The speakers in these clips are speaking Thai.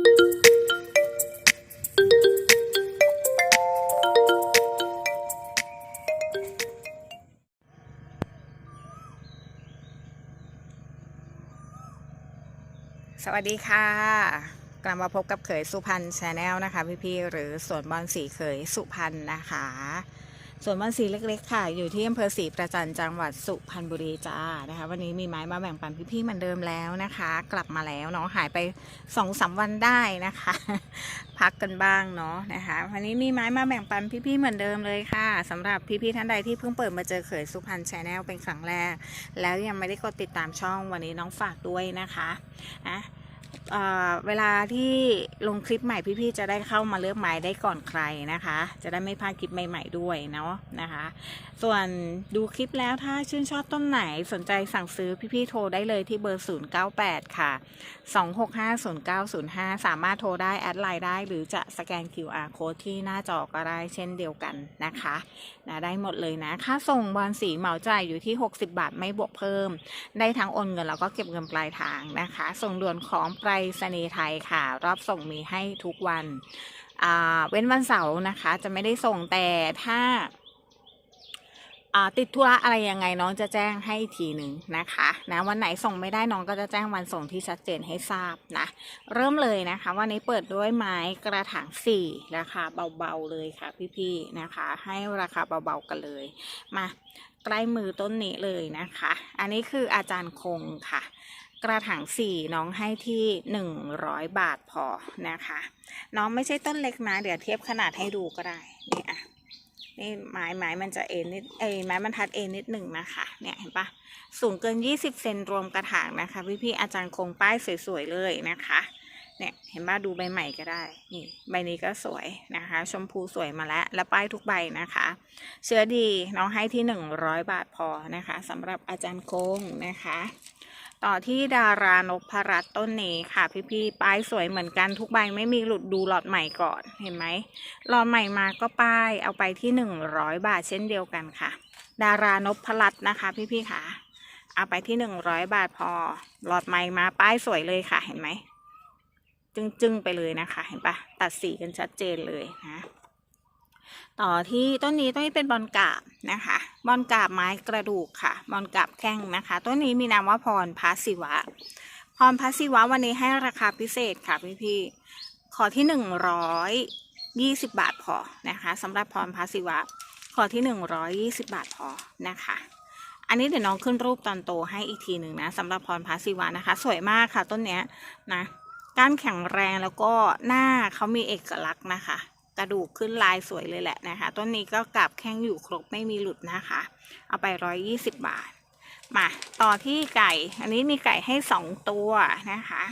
สวัสดีค่ะ กลับมาพบกับเขยสุพรรณชาแนลนะคะ พี่ๆหรือสวนบอลสีเขยสุพรรณนะคะ ส่วนบอลสีเล็ก ๆ ค่ะ อยู่ที่อำเภอศรีประจันจังหวัดสุพรรณบุรีจ้านะคะ วันนี้มีไม้มาแบ่งปันพี่ๆเหมือนเดิมแล้วนะคะ กลับมาแล้วเนาะหายไปสองสามวันได้นะคะ พักกันบ้างเนาะนะคะ วันนี้มีไม้มาแบ่งปันพี่ๆเหมือนเดิมเลยค่ะสำหรับพี่ๆท่านใดที่เพิ่งเปิดมาเจอเขยสุพรรณชาแนลเป็นครั้งแรก แล้วยังไม่ได้กดติดตามช่องวันนี้น้องฝากด้วยนะคะอะ เเวลาที่ลงคลิปใหม่พี่ๆจะได้เข้ามาเลือกไม้ได้ก่อนใครนะคะ จะได้ไม่พลาดคลิปใหม่ ๆด้วยเนาะนะคะ ส่วนดูคลิปแล้วถ้าชื่นชอบต้นไหนสนใจสั่งซื้อพี่ๆโทรได้เลยที่เบอร์ 098 ค่ะ 2650905 สามารถโทรได้แอดไลน์ได้ หรือจะสแกน QR code ที่หน้าจอก็ได้เช่นเดียวกันนะคะนะได้หมดเลยนะ ค่าส่งบอลสีเหมาจ่ายอยู่ที่ 60 บาทไม่บวกเพิ่ม ได้ทั้งโอนเงินแล้วก็เก็บเงินปลายทางนะคะ ส่งด่วนของไปรษณีย์ไทยค่ะ รอบส่งมีให้ทุกวัน เว้นวันเสาร์นะคะ จะไม่ได้ส่งแต่ถ้าาติดธุระอะไรยังไงน้องจะแจ้งให้ทีหนึ่งนะคะนะวันไหนส่งไม่ได้น้องก็จะแจ้งวันส่งที่ชัดเจนให้ทราบนะ เริ่มเลยนะคะวันนี้เปิดด้วยไม้กระถางสี่ราคาเบาๆเลยค่ะพี่ๆนะคะ ให้ราคาเบาๆกันเลยมาใกล้มือต้นนี้เลยนะคะ อันนี้คืออาจารย์คงค่ะ กระถางสี่น้องให้ที่หนึ่งร้อยบาทพอนะคะ น้องไม่ใช่ต้นเล็กนะ เดี๋ยวเทียบขนาดให้ดูก็ได้ นี่อะนี่ไม้ไม้มันจะเอ็นนิดเอ้ไม้บรรทัดเอ็นนิดหนึ่งนะคะเนี่ยเห็นปะสูงเกิน 20 เซนรวมกระถางนะคะ พี่พี่ๆอาจารย์คงป้ายสวยๆเลยนะคะเนี่ยเห็นปะดูใบใหม่ก็ได้นี่ใบนี้ก็สวยนะคะ ชมพูสวยมาแล้วและป้ายทุกใบนะคะ เชื้อดีน้องให้ที่ 100 บาทพอนะคะสำหรับอาจารย์คงนะคะ ต่อที่ดารานกพรัตต้นนี้ค่ะ พี่ๆป้ายสวยเหมือนกันทุกใบไม่มีหลุดดูหลอดใหม่ก่อนเห็นไหมรอดใหม่มาก็ป้ายเอาไปที่หนึ่งร้อยบาทเช่นเดียวกันค่ะ ดารานกพรัตน์นะคะ พี่ๆค่ะ เอาไปที่หนึ่งร้อยบาทพอหลอดใหม่มาป้ายสวยเลยค่ะเห็นไหมจึงๆไปเลยนะคะ เห็นปะตัดสีกันชัดเจนเลยนะ ต่อที่ต้นนี้ต้นนี้เป็นบอลกาบนะคะ บอลกาบไม้กระดูกค่ะ บอลกาบแข้งนะคะ ต้นนี้มีนามว่าพรพาสิวะ พรพาสิวะวันนี้ให้ราคาพิเศษค่ะพี่ๆขอที่หนึ่งร้อยยี่สิบบาทพอนะคะสำหรับพรพาสิวะ ขอที่หนึ่งร้อยยี่สิบบาทพอนะคะอันนี้เดี๋ยวน้องขึ้นรูปตอนโตให้อีกทีหนึ่งนะสำหรับพรพาสิวะนะคะ สวยมากค่ะต้นเนี้ยนะก้านแข็งแรงแล้วก็หน้าเขามีเอกลักษณ์นะคะ กระดูกขึ้นลายสวยเลยแหละนะคะ ต้นนี้ก็กลับแข้งอยู่ครบไม่มีหลุดนะคะ เอาไปร้อยยี่สิบบาท มาต่อที่ไก่ อันนี้มีไก่ให้สองตัวนะคะ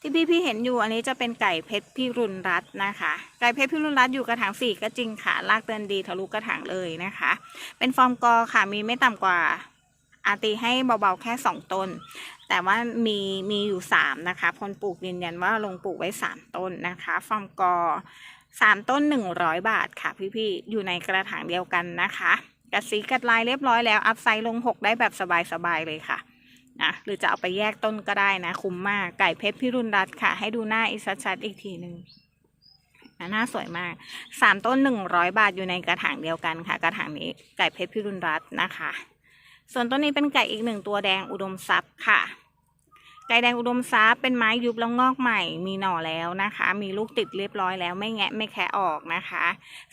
ที่พี่พี่เห็นอยู่อันนี้จะเป็นไก่เพชรพิรุณรัตน์นะคะ ไก่เพชรพิรุณรัตน์อยู่กระถางสี่ก็จริงค่ะ ลากเตือนดีทะลุกระถางเลยนะคะ เป็นฟอร์มกอค่ะ มีไม่ต่ำกว่าอาตีให้เบาๆแค่สองต้น แต่ว่ามีมีอยู่สามนะคะคนปลูกยืนยันว่าลงปลูกไว้สามต้นนะคะ ฟอร์มกอ สามต้นหนึ่งร้อยบาทค่ะพี่ๆ อยู่ในกระถางเดียวกันนะคะกัดสีกัดลายเรียบร้อยแล้ว อัพไซด์ลงหกได้แบบสบายๆเลยค่ะนะหรือจะเอาไปแยกต้นก็ได้นะ คุ้มมากไก่เพชรพิรุณรัตค่ะ ให้ดูหน้าอีกชัดๆอีกทีหนึ่งนะหน้าสวยมากสามต้นหนึ่งร้อยบาทอยู่ในกระถางเดียวกันค่ะ กระถางนี้ไก่เพชรพิรุณรัตน์นะคะ ส่วนต้นนี้เป็นไก่อีกหนึ่งตัวแดงอุดมทรัพย์ค่ะ ไก่แดงอุดมทรัพย์เป็นไม้ยุบแล้วงอกใหม่มีหน่อแล้วนะคะ มีลูกติดเรียบร้อยแล้วไม่แงะไม่แคะออกนะคะ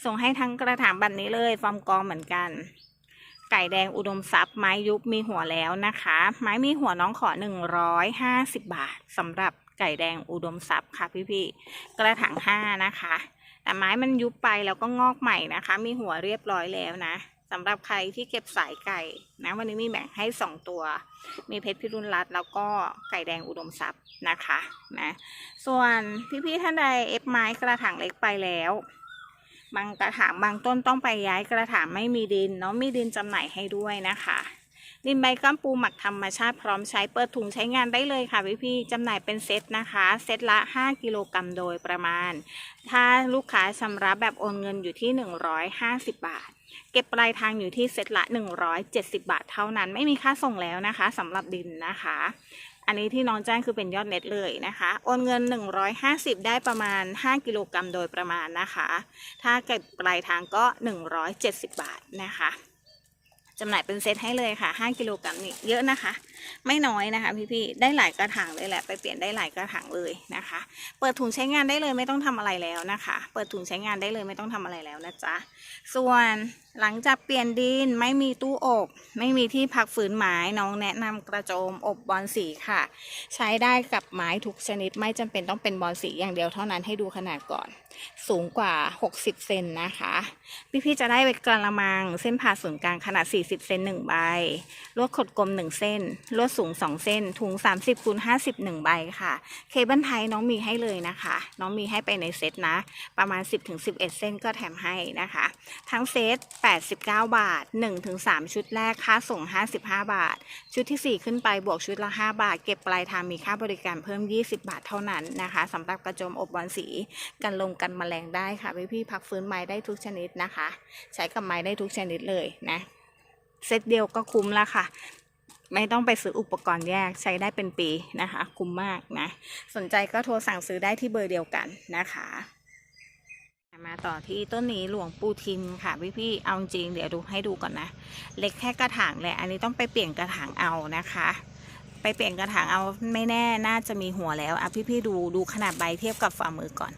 ส่งให้ทั้งกระถางแบบนี้เลยฟอร์มกองเหมือนกัน ไก่แดงอุดมทรัพย์ไม้ยุบมีหัวแล้วนะคะ ไม้มีหัวน้องขอหนึ่งร้อยห้าสิบบาทสำหรับไก่แดงอุดมทรัพย์ค่ะพี่ๆกระถางห้านะคะ แต่ไม้มันยุบไปแล้วก็งอกใหม่นะคะ มีหัวเรียบร้อยแล้วนะ สำหรับใครที่เก็บสายไก่นะวันนี้มีแบ่งให้สองตัว มีเพชรพิรุณรัตแล้วก็ไก่แดงอุดมทรัพย์นะคะนะส่วนพี่ๆท่านใดเอฟไม้กระถางเล็กไปแล้ว บางกระถางบางต้นต้องไปย้ายกระถางไม่มีดินเนาะมีดินจำหน่ายให้ด้วยนะคะดินใบก้ามปูหมักธรรมชาติพร้อมใช้เปิดถุงใช้งานได้เลยค่ะพี่พี่ๆจำหน่ายเป็นเซตนะคะ เซตละ 5 กิโลกรัมโดยประมาณ ถ้าลูกค้าชำระแบบโอนเงินอยู่ที่ 150 บาท เก็บปลายทางอยู่ที่เซตละ 170 บาทเท่านั้น ไม่มีค่าส่งแล้วนะคะสำหรับดินนะคะ อันนี้ที่น้องแจ้งคือเป็นยอดเน็ตเลยนะคะ โอนเงิน 150 ได้ประมาณ 5 กิโลกรัมโดยประมาณนะคะ ถ้าเก็บปลายทางก็ 170 บาทนะคะ จำหน่ายเป็นเซตให้เลยค่ะ 5 กิโลกรัมนี่เยอะนะคะ ไม่น้อยนะคะ พี่ๆ ได้หลายกระถางเลยแหละ ไปเปลี่ยนได้หลายกระถางเลยนะคะ เปิดถุงใช้งานได้เลยไม่ต้องทำอะไรแล้วนะคะ เปิดถุงใช้งานได้เลยไม่ต้องทำอะไรแล้วนะจ๊ะ ส่วนหลังจากเปลี่ยนดินไม่มีตู้อบ ไม่มีที่พักฝืนไม้น้องแนะนำกระโจมอบบอลสีค่ะ ใช้ได้กับไม้ทุกชนิดไม่จำเป็นต้องเป็นบอลสีอย่างเดียวเท่านั้นให้ดูขนาดก่อน สูงกว่า 60 เซนนะคะ พี่ๆจะได้กระมังเส้นผ่าศูนย์กลางขนาด 40 เซน1ใบ ลวดขดกลม 1 เส้น ลวดสูง 2 เส้น ถุง 30คูณ50 1ใบค่ะ เคเบิลไทยน้องมีให้เลยนะคะ น้องมีให้ไปในเซตนะ ประมาณ 10-11 เส้นก็แถมให้นะคะ ทั้งเซต 89 บาท 1-3 ชุดแรกค่าส่ง 55 บาท ชุดทีสี่4 ขึ้นไปบวกชุดละ 5 บาท เก็บปลายทางมีค่าบริการเพิ่ม 20 บาทเท่านั้นนะคะสำหรับกระโจมอบบอลสีกันลมกันแมลงได้ค่ะพี่พี่พักฟื้นไม้ได้ทุกชนิดนะคะ ใช้กับไม้ได้ทุกชนิดเลยนะเซตเดียวก็คุ้มล้วค่ะ ไม่ต้องไปซื้ออุปกรณ์แยกใช้ได้เป็นปีนะคะ คุ้มมากนะ สนใจก็โทรสั่งซื้อได้ที่เบอร์เดียวกันนะคะมาต่อที่ต้นนี้หลวงปู่ทิมค่ะพี่พี่เอาจริงเดี๋ยวดูให้ดูก่อนนะ เล็กแค่กระถางแหละอันนี้ต้องไปเปลี่ยนกระถางเอานะคะ ไปเปลี่ยนกระถางเอาไม่แน่น่าจะมีหัวแล้วอะพี่พี่ดูดูขนาดใบเทียบกับฝ่ามือก่อน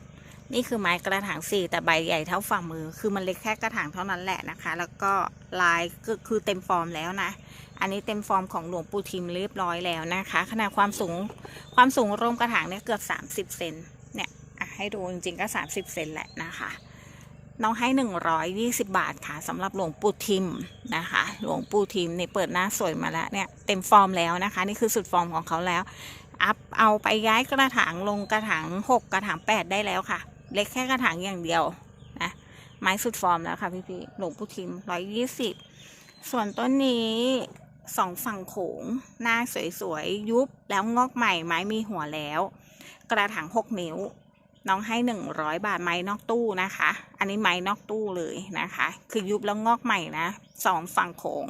นี่คือไม้กระถางสี่แต่ใบใหญ่เท่าฝ่ามือ คือมันเล็กแค่กระถางเท่านั้นแหละนะคะ แล้วก็ลายก็คือเต็มฟอร์มแล้วนะ อันนี้เต็มฟอร์มของหลวงปู่ทิมเรียบร้อยแล้วนะคะ ขนาดความสูงความสูงรวมกระถางเนี่ยเกือบ 30 เซนเนี่ยให้ดูจริงๆก็ 30 เซนแหละนะคะน้องให้ 120 บาทค่ะสำหรับหลวงปู่ทิมนะคะ หลวงปู่ทิมเนี่ยเปิดหน้าสวยมาแล้วเนี่ยเต็มฟอร์มแล้วนะคะ นี่คือสุดฟอร์มของเขาแล้ว อัพเอาไปย้ายกระถางลงกระถาง 6 กระถาง 8 ได้แล้วค่ะ เล็กแค่กระถางอย่างเดียวนะไม้สุดฟอร์มแล้วค่ะพี่พี่ๆหลวงปู่ทิม120ส่วนต้นนี้สองฝั่งโขงหน้าสวยๆ ยุบแล้วงอกใหม่ไม้มีหัวแล้ว กระถาง6นิ้ว น้องให้100บาทไม้นอกตู้นะคะ อันนี้ไม้นอกตู้เลยนะคะ คือยุบแล้วงอกใหม่นะสองฝั่งโขง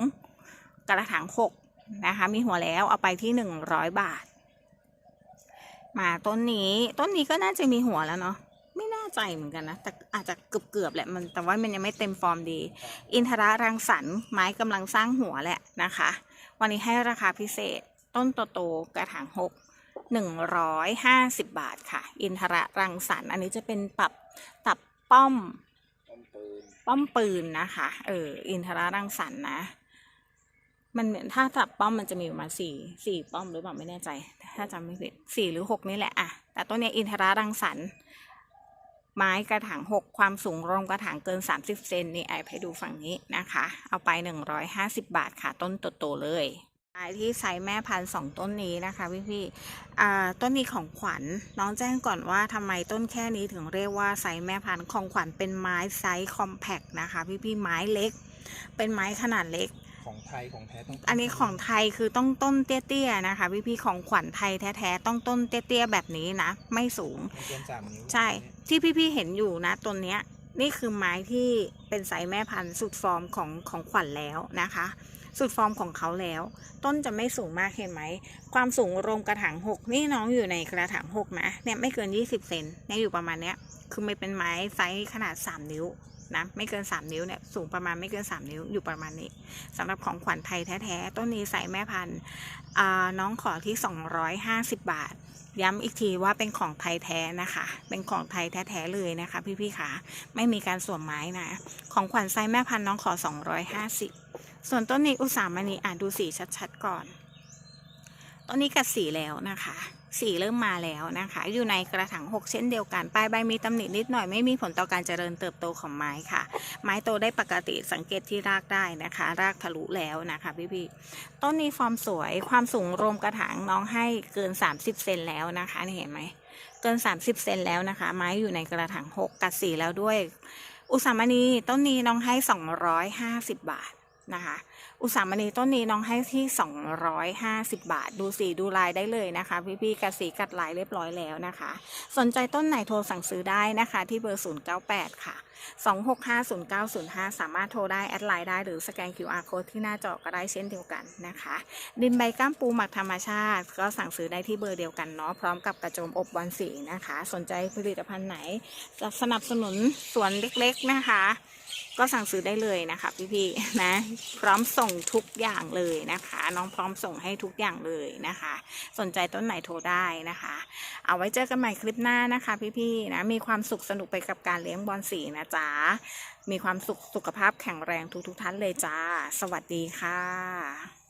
กระถาง6นะคะ มีหัวแล้วเอาไปที่100บาท มาต้นนี้ต้นนี้ก็น่าจะมีหัวแล้วเนาะ ใจเหมือนกันนะ แต่อาจจะเกือบๆแหละมันแต่ว่ามันยังไม่เต็มฟอร์มดี อินทรารังสรรค์ไม้กำลังสร้างหัวแหละนะคะ วันนี้ให้ราคาพิเศษ ต้นโตๆกระถางหกหนึ่งร้อยห้าสิบบาทค่ะ อินทรารังสรรค์อันนี้จะเป็นปรับตับป้อมต้นปืนป้อมปืนนะคะเอออินทรารังสรรค์นะมันเหมือนถ้าตับป้อมมันจะมีประมาณสี่สี่ป้อมหรือเปล่าไม่แน่ใจ ถ้าจำไม่ผิดสี่หรือหกนี่แหละอะแต่ตัวเนี้ยอินทรารังสรรค์ ไม้กระถางหกความสูงรวมกระถางเกินสามสิบเซนนี่ไอให้ดูฝั่งนี้นะคะ เอาไปหนึ่งร้อยห้าสิบบาทค่ะ ต้นโตๆเลยไม้ที่ไซส์แม่พันสองต้นนี้นะคะพี่พี่ๆอ่าต้นนี้ของขวัญน้องแจ้งก่อนว่าทำไมต้นแค่นี้ถึงเรียกว่าไซส์แม่พันของขวัญเป็นไม้ไซส์คอมแพคนะคะ พี่พี่ๆไม้เล็ก เป็นไม้ขนาดเล็ก ของไทยของแท้ต้องอันนี้ของไทยคือต้องต้นเตี้ยๆนะคะพี่พี่ๆของขวัญไทยแท้ๆต้องต้นเตี้ยๆแบบนี้นะ ไม่สูง ไม่เกินสามนิ้วใช่ ที่พี่ๆเห็นอยู่นะต้นเนี้ย นี่คือไม้ที่เป็นไซส์แม่พันธุ์สุดฟอร์มของของขวัญแล้วนะคะ สุดฟอร์มของเขาแล้ว ต้นจะไม่สูงมากเห็นไหม ความสูงรวมกระถางหกนี่น้องอยู่ในกระถางหกนะเนี่ยไม่เกิน20เซนเนี่ยอยู่ประมาณเนี้ย คือไม่เป็นไม้ไซส์ขนาด3นิ้ว นะไม่เกิน 3 นิ้วเนี่ยสูงประมาณไม่เกิน 3 นิ้วอยู่ประมาณนี้สำหรับของขวัญไทยแท้ๆต้นนี้ใส่แม่พันธุ์อ่าน้องขอที่ 250 บาท ย้ำอีกทีว่าเป็นของไทยแท้นะคะ เป็นของไทยแท้ๆเลยนะคะ พี่ๆค่ะไม่มีการสวมไม้นะ ของขวัญไซแม่พันธุ์น้องขอ 250 ส่วนต้นนี้อุตสามณีอ่านดูสีชัดๆก่อน ต้นนี้กัดสีแล้วนะคะ สีเริ่มมาแล้วนะคะ อยู่ในกระถาง6 เช่นเดียวกันปลายใบมีตำหนินิดหน่อยไม่มีผลต่อการเจริญเติบโตของไม้ค่ะ ไม้โตได้ปกติสังเกตที่รากได้นะคะ รากทะลุแล้วนะคะพี่ๆต้นนี้ฟอร์มสวยความสูงรวมกระถางน้องให้เกิน 30 เซนแล้วนะคะนี่เห็นไหมเกิน 30 เซนแล้วนะคะ ไม้อยู่ในกระถาง6กัดสีแล้วด้วย อุสามณีต้นนี้น้องให้ 250 บาท นะคะ อุสามณีต้นนี้น้องให้ที่ 250 บาท ดูสีดูลายได้เลยนะคะ พี่ๆกัดสีกัดลายเรียบร้อยแล้วนะคะ สนใจต้นไหนโทรสั่งซื้อได้นะคะ ที่เบอร์ 098 ค่ะ 2650905 สามารถโทรได้ แอดไลน์ได้หรือสแกน QR code ที่หน้าจอก็ได้เช่นเดียวกันนะคะ ดินใบก้ามปูหมักธรรมชาติ ก็สั่งซื้อได้ที่เบอร์เดียวกันเนาะพร้อมกับกระโจมอบบอลสีนะคะ สนใจผลิตภัณฑ์ไหนจะสนับสนุนสวนเล็กๆนะคะ ก็สั่งซื้อได้เลยนะคะพี่ๆนะ พร้อมส่งทุกอย่างเลยนะคะ น้องพร้อมส่งให้ทุกอย่างเลยนะคะ สนใจต้นไหนโทรได้นะคะ เอาไว้เจอกันใหม่คลิปหน้านะคะพี่ๆนะมีความสุขสนุกไปกับการเลี้ยงบอลสีนะจ๊ะมีความสุขสุขภาพแข็งแรงทุกๆท่านเลยจ้า สวัสดีค่ะ